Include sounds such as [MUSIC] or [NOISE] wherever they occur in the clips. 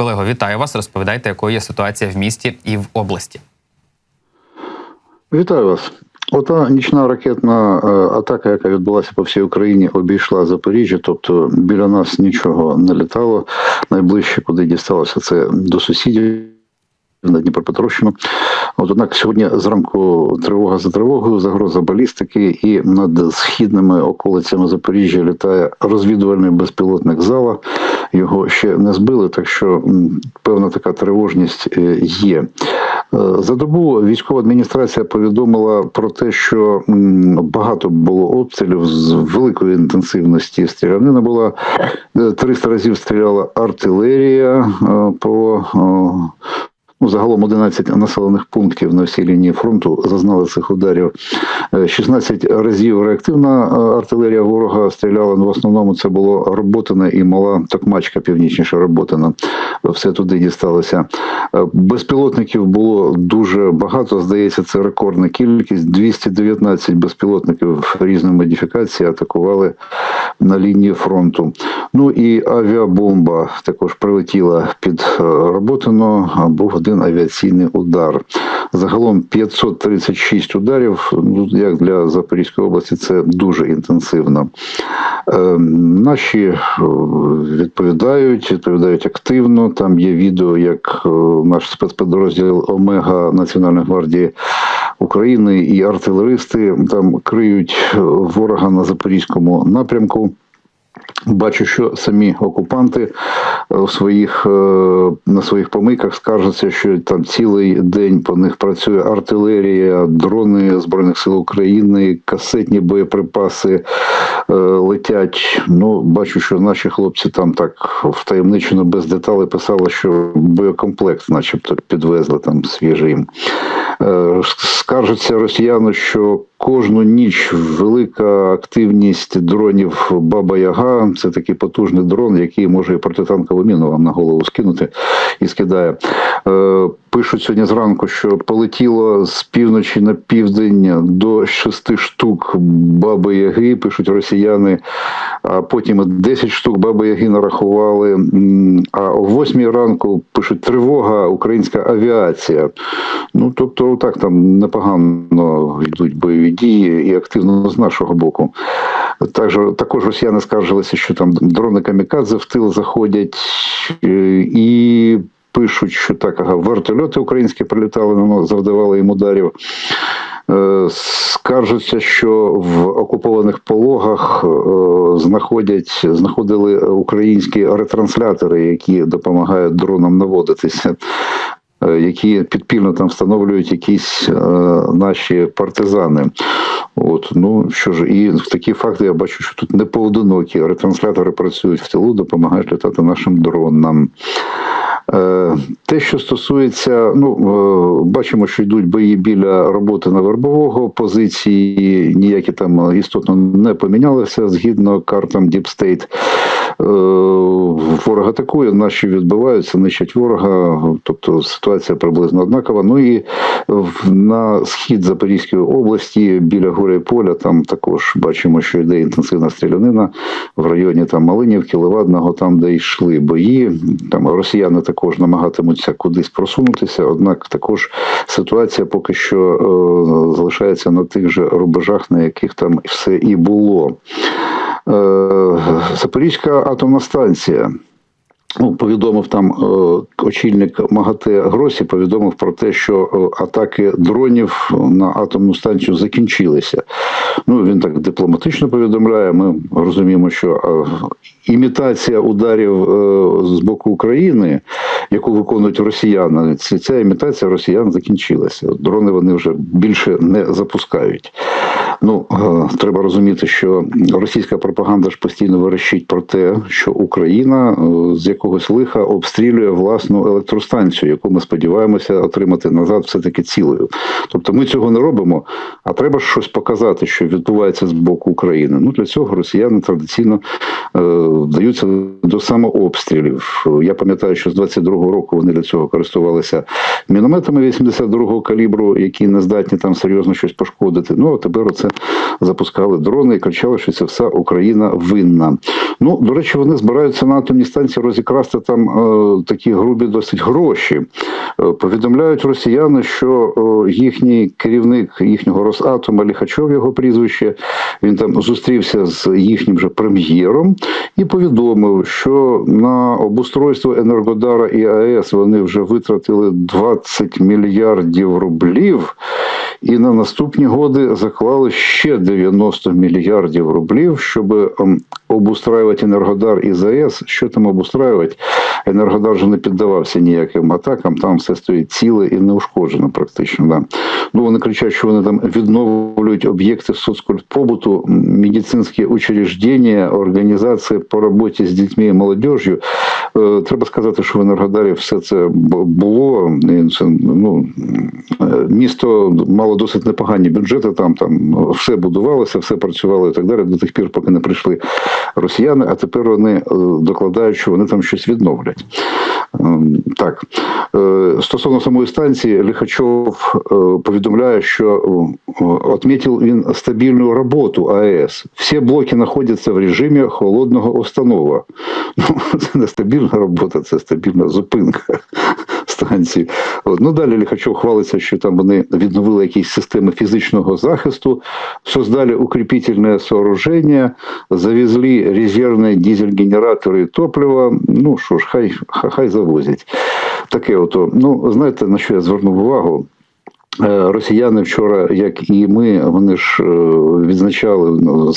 Колего, вітаю вас. Розповідайте, якою є ситуація в місті і в області. Вітаю вас. Ота нічна ракетна е, атака, яка відбулася по всій Україні, обійшла Запоріжжя, тобто біля нас нічого не літало. Найближче, куди дісталося, це до сусідів. На Дніпропетровщину. От однак сьогодні зранку тривога за тривогою, загроза балістики, і над східними околицями Запоріжжя літає розвідувальний безпілотник зала. Його ще не збили, так що певна така тривожність е, є. Е, За добу військова адміністрація повідомила про те, що багато було обстрілів з великої інтенсивності. Стрілянина була Е, 300 разів стріляла артилерія е, по е, Ну, загалом 11 населених пунктів на всій лінії фронту зазнали цих ударів. Е, 16 разів реактивна е, артилерія ворога стріляла. Ну, в основному це було Роботина і мала Токмачка, північніше Роботина. Все туди дісталося. Е, Безпілотників було дуже багато. Здається, це рекордна кількість. 219 безпілотників різної модифікації атакували на лінії фронту. Ну і авіабомба також прилетіла під е, Роботино. Був один авіаційний удар. Загалом 536 ударів. Ну як для Запорізької області, це дуже інтенсивно. Е, Наші е, відповідають, відповідають активно. Там є відео, як е, наш спецпідрозділ Омега Національної гвардії України і артилеристи там криють е, ворога на запорізькому напрямку. Бачу, що самі окупанти е, в своїх, е, на своїх помийках скаржаться, що там цілий день по них працює артилерія, дрони Збройних сил України, касетні боєприпаси е, летять. Ну, бачу, що наші хлопці там так втаємничено без деталей писали, що боєкомплект, начебто, підвезли там свіжий їм. Е, Скаржаться росіяни, що кожну ніч велика активність дронів Баба Яга. Це такий потужний дрон, який може протитанкову міну вам на голову скинути і скидає. Пишуть сьогодні зранку, що полетіло з півночі на південь до шести штук Баби Яги. Пишуть росіяни, а потім 10 штук Баби Яги нарахували. А о восьмій ранку пишуть тривога, українська авіація. Ну тобто, так там непогано йдуть бойові дії і активно з нашого боку. Також, також росіяни скаржилися, що там дрони камікадзе в тил заходять е, і. Пишуть, що так, вертольоти українські прилітали, ну, завдавали їм ударів. Е, Скаржаться, що в окупованих пологах е, знаходять, знаходили українські ретранслятори, які допомагають дронам наводитися, які підпільно там встановлюють якісь е, наші партизани. От, ну що ж, і такі факти я бачу, що тут не поодинокі. Ретранслятори працюють в тилу, допомагають літати нашим дронам. Е, Те, що стосується, ну е, бачимо, що йдуть бої біля роботи на вербового. Позиції ніякі там істотно не помінялися згідно картам. Е, Ворог атакує, наші відбиваються, нищать ворога. Тобто ситуація приблизно однакова. Ну і на схід Запорізької області біля горя поля там також бачимо, що йде інтенсивна стрілянина в районі там Малинівки, Левадного, там, де йшли бої. Там росіяни також намагатимуться кудись просунутися. Однак також ситуація поки що е, залишається на тих же рубежах, на яких там все і було. Е, Запорізька атомна станція. Ну, повідомив там е, очільник МАГАТЕ Гросі, повідомив про те, що е, атаки дронів на атомну станцію закінчилися. Ну він так дипломатично повідомляє. Ми розуміємо, що е, імітація ударів з боку України, яку виконують росіяни, ця імітація росіян закінчилася. Дрони вони вже більше не запускають. Ну е, треба розуміти, що російська пропаганда ж постійно верещить про те, що Україна е, з якогось лиха обстрілює власну електростанцію, яку ми сподіваємося отримати назад, все таки цілою. Тобто ми цього не робимо, а треба щось показати, що відбувається з боку України. Ну для цього росіяни традиційно е, вдаються до самообстрілів. Я пам'ятаю, що з 22-го року вони для цього користувалися мінометами 82-го калібру, які не здатні там серйозно щось пошкодити. Ну а тепер оце запускали дрони і кричали, що це вся Україна винна. Ну, до речі, вони збираються на атомній станції розікрасти там е, такі грубі досить гроші. Е, повідомляють росіяни, що е, їхній керівник їхнього Росатома Ліхачов, його прізвище, він там зустрівся з їхнім же прем'єром і повідомив, що на обустройство Енергодара і АЕС вони вже витратили 20 мільярдів рублів. І на наступні годи заклали ще 90 мільярдів рублів, щоб ем, обустраювати Енергодар і ЗАЕС. Що там обустраювати? Енергодар же не піддавався ніяким атакам, там все стоїть ціле і неушкоджено практично. Да. Ну вони кричать, що вони там відновлюють об'єкти соцкультпобуту, медицинські учреждення, організації по роботі з дітьми і молодіжю. Е, Треба сказати, що в Енергодарі все це було. Це, ну, е, місто мало досить непогані бюджети. Там там все будувалося, все працювало і так далі. До тих пір, поки не прийшли росіяни. А тепер вони е, докладають, що вони там щось відновлять. Ем, Так Е, стосовно самої станції, Лихачов е, повідомляє, що відмітив він стабільну роботу АЕС. Всі блоки знаходяться в режимі холодного установа. [LAUGHS] Ну, це не стабільна робота, це стабільна зупинка станції. От. Ну далі Ліхачов хвалиться, що там вони відновили якісь системи фізичного захисту, создали укріпительне сооруження, завезли резервні дизель-генератори топлива. Ну що ж, хай, хай, завозять. Таке ото. Ну, знаєте, на що я звернув увагу? Е, Росіяни вчора, як і ми, вони ж е, відзначали, ну,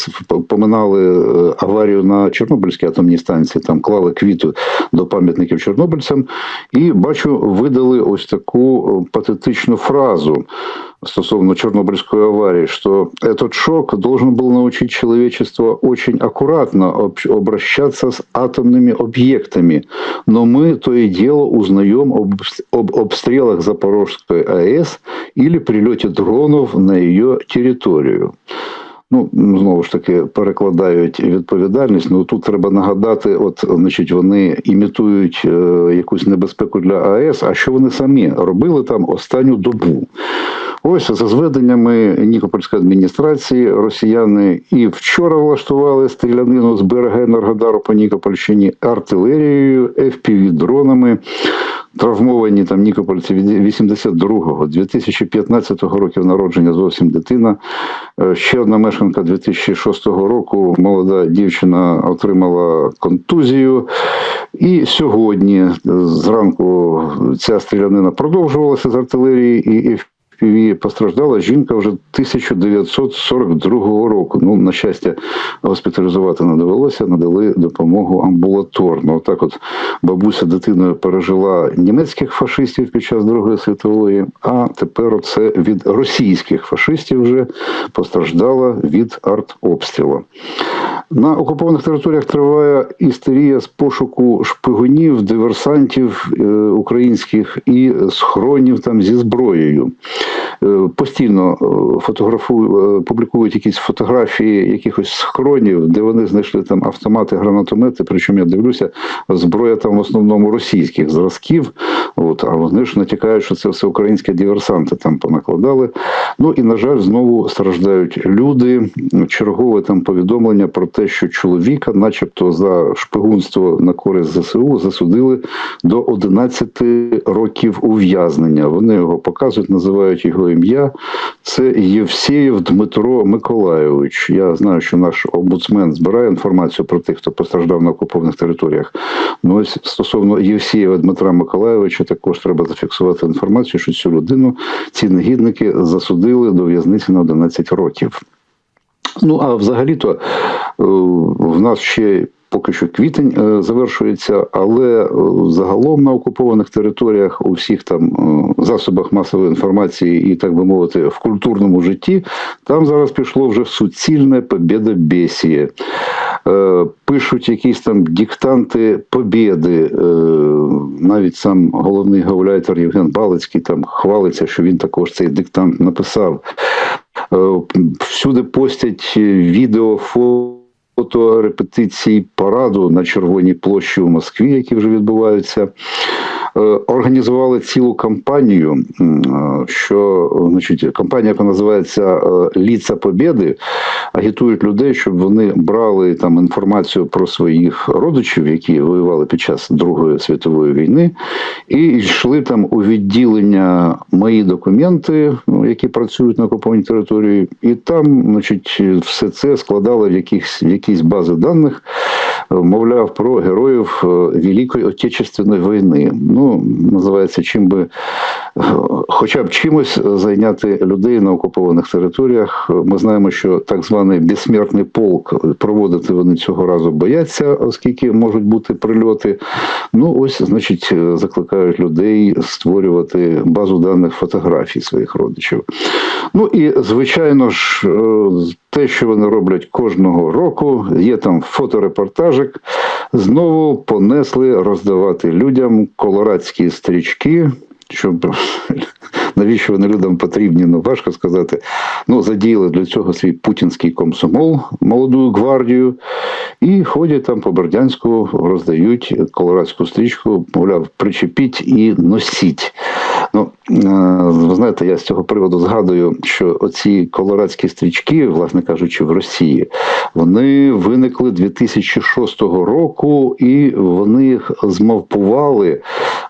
поминали е, аварію на Чорнобильській атомній станції, там клали квіту до пам'ятників чорнобильцям, і бачу, видали ось таку патетичну фразу стосовно Чернобыльской аварии, что этот шок должен был научить человечество очень аккуратно об- обращаться с атомными объектами. Но мы то и дело узнаем об, об обстрелах Запорожской АЭС или прилете дронов на ее территорию. Ну, знову ж таки, перекладають відповідальність. Ну тут треба нагадати, от значить, вони імітують е, якусь небезпеку для АЕС. А що вони самі робили там останню добу? Ось за зведеннями Нікопольської адміністрації росіяни і вчора влаштували стрілянину з берега Енергодару по Нікопольщині артилерією, FPV-дронами. Травмовані там Нікопольці від 82-го, 2015 років народження зовсім дитина. Е, Ще одна мешканка 2006 року, молода дівчина отримала контузію. І сьогодні е, зранку ця стрілянина продовжувалася з артилерії і FPV. Постраждала жінка вже 1942 року. Ну, на щастя, госпіталізувати не довелося, надали допомогу амбулаторно. Отак от бабуся дитиною пережила німецьких фашистів під час Другої світової, а тепер це від російських фашистів вже постраждала від артобстрілу. На окупованих територіях триває істерія з пошуку шпигунів, диверсантів е, українських і схронів там зі зброєю. Е, Постійно фотографую фотографують, е, публікують якісь фотографії якихось схронів, де вони знайшли там автомати, гранатомети. Причому я дивлюся, зброя там в основному російських зразків. От, а вони ж натякають, що це все українські диверсанти там понакладали. Ну і на жаль, знову страждають люди. Чергове там повідомлення про те, що чоловіка, начебто, за шпигунство на користь ЗСУ, засудили до 11 років ув'язнення. Вони його показують, називають його ім'я. Це Євсеєв Дмитро Миколайович. Я знаю, що наш омбудсмен збирає інформацію про тих, хто постраждав на окупованих територіях. Ну ось стосовно Євсеєва Дмитра Миколайовича, також треба зафіксувати інформацію, що цю людину ці негідники засудили до в'язниці на 11 років. Ну а взагалі-то е, в нас ще поки що квітень е, завершується, але е, загалом на окупованих територіях у всіх там е, засобах масової інформації і так би мовити в культурному житті там зараз пішло вже суцільне побєдобєсіє. Пишуть якісь там диктанти побєди. Навіть сам головний гауляйтер Євген Балицький там хвалиться, що він також цей диктант написав. Всюди постять відео, фото репетицій параду на Червоній площі у Москві, які вже відбуваються. Е, організували цілу кампанію, е, що значить, кампанія, яка називається е, Ліца Побєди, агітують людей, щоб вони брали там інформацію про своїх родичів, які воювали під час Другої світової війни, і йшли там у відділення мої документи, ну, які працюють на окупованій території, і там, значить, все це складали в якісь в якісь бази даних, мовляв, про героїв е, Великої Отечественної війни. Ну, називається, чим би е, хоча б чимось зайняти людей на окупованих територіях. Ми знаємо, що так званий безсмертний полк проводити вони цього разу бояться, оскільки можуть бути прильоти. Ну, ось, значить, е, закликають людей створювати базу даних фотографій своїх родичів. Ну і звичайно ж, те, що вони роблять кожного року, є там фоторепортажик. Знову понесли роздавати людям колорадські стрічки, щоб навіщо вони людям потрібні, ну важко сказати. Ну, задіяли для цього свій путінський комсомол, молоду гвардію, і ходять там по Бердянську, роздають колорадську стрічку, мовляв, причепіть і носіть. Ну, е, ви знаєте, я з цього приводу згадую, що оці колорадські стрічки, власне кажучи, в Росії, вони виникли 2006 року, і вони їх змавпували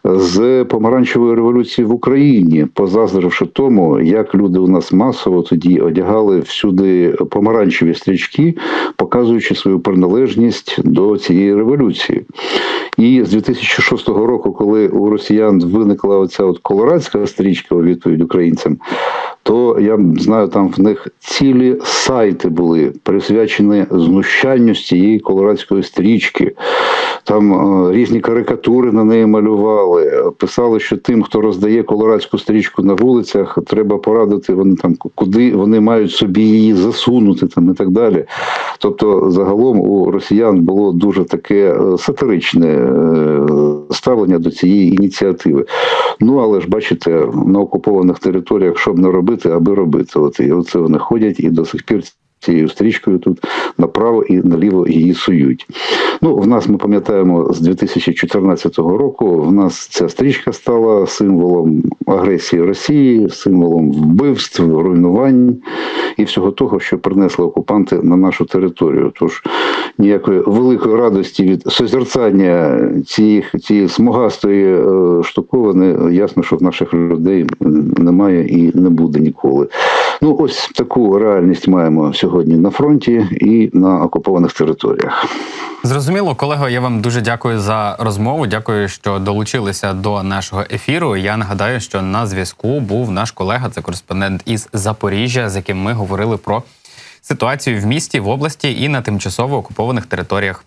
з помаранчевої революції в Україні, позазривши тому, як люди у нас масово тоді одягали всюди помаранчеві стрічки, показуючи свою приналежність до цієї революції. І з 2006 року, коли у росіян виникла оця от колорадська стрічка у відповідь українцям, то я знаю, там в них цілі сайти були присвячені знущанню з цієї колорадської стрічки. Там е, різні карикатури на неї малювали. Писали, що тим, хто роздає колорадську стрічку на вулицях, треба порадити вони там, куди вони мають собі її засунути, там і так далі. Тобто, загалом у росіян було дуже таке е, сатиричне е, ставлення до цієї ініціативи. Ну але ж бачите, на окупованих територіях, що б не робити, аби робити. От і оце вони ходять і до сих пір. Цією стрічкою тут направо і наліво її сують. Ну, в нас ми пам'ятаємо з 2014 року. В нас ця стрічка стала символом агресії Росії, символом вбивств, руйнувань і всього того, що принесли окупанти на нашу територію. Тож ніякої великої радості від созерцання цієї, цієї смугастої е, штуковини, ясно, що в наших людей немає і не буде ніколи. Ну, ось таку реальність маємо сьогодні на фронті і на окупованих територіях. Зрозуміло, колего. Я вам дуже дякую за розмову. Дякую, що долучилися до нашого ефіру. Я нагадаю, що на зв'язку був наш колега, це кореспондент із Запоріжжя, з яким ми говорили про ситуацію в місті, в області і на тимчасово окупованих територіях